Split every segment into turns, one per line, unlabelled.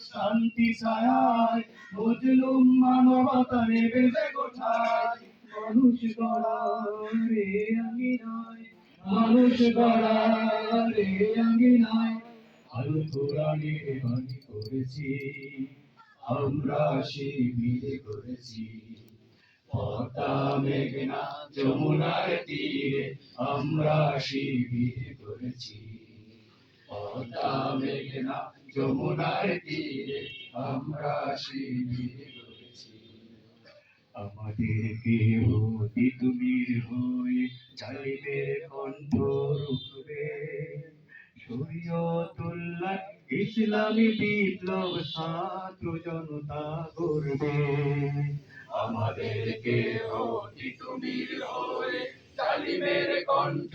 শান্তি ছায় বুঝলুম মানবতা নেবে যে কোথায় মানুষ গড়া রে মানুষ গড়া রে নয় করেছি, আমরা শিবিরে করেছি। পদ্মা, মেঘনা, যমুনার তীরে আমরা শিবির করেছি। যমুনার তীরে আমরা করেছি আমাদেরকে তুমি হয়ে চাইদের কণ্ঠ রুখবে শরীয়তুল্লাহ ইসলামী বিপ্লব ছাত্র জনতা করবে আমাদেরকে অতি তুমি হয়ে জালিমের কণ্ঠ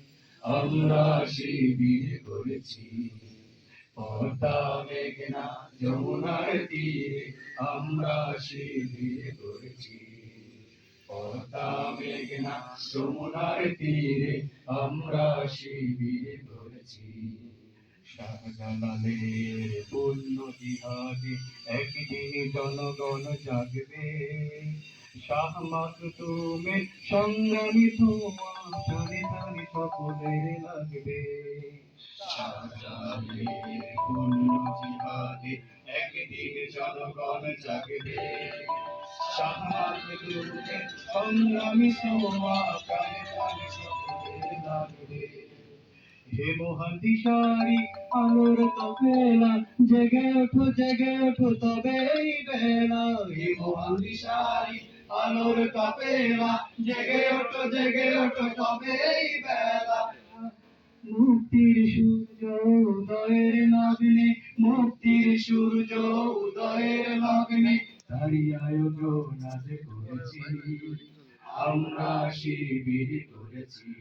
আমরা শিবির করেছি। পদ্মা মেঘনা যমুনার তীরে আমরা শিবির করেছি। পদ্মা মেঘনা যমুনার তীরে আমরা শিবির করেছি। শাহজালালের পূর্ণ একদিন জনগণ জাগবে। শাহ মাকতুমের সংগ্রামী তোমার সকলের লাগবে শাহজালালের পূর্ণ জিহাদে একদিন জনগণ জাগবে। সংগ্রামী সকলের লাগবে। হে মহান দিশারি আলোর তপেলা জেগে ওঠো জেগে ওঠো তবে বেলা। হে মহান দিশারি আলোর তপেলা জেগে ওঠো জেগে ওঠো তবে বেলা। মুক্তির সূর্য উদয়ের লগ্নে মুক্তির সূর্য উদয়ের লগ্নে তারি আয়োজন আজ করেছি। আমরা শিবির করেছি।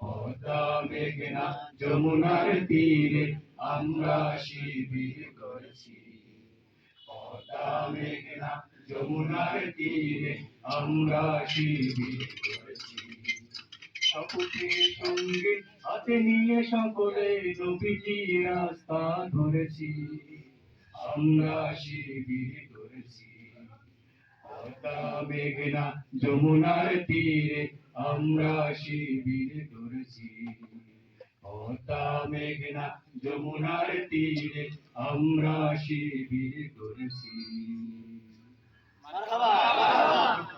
পদ্মা, মেঘনা, যমুনার তীরে আমরা শিবির করেছি। পদ্মা, মেঘনা যমুনার তীরে আমরা শিবির করেছি। শপথের সঙ্গে হাতে নিয়ে সকলে নবীজি রাস্তা ধরেছি। আমরা শিবির করেছি। মেঘনা, যমুনার তীরে আমরা শিবির করেছি। পদ্মা, মেঘনা, যমুনার তীরে আমরা শিবির করেছি। मरहबा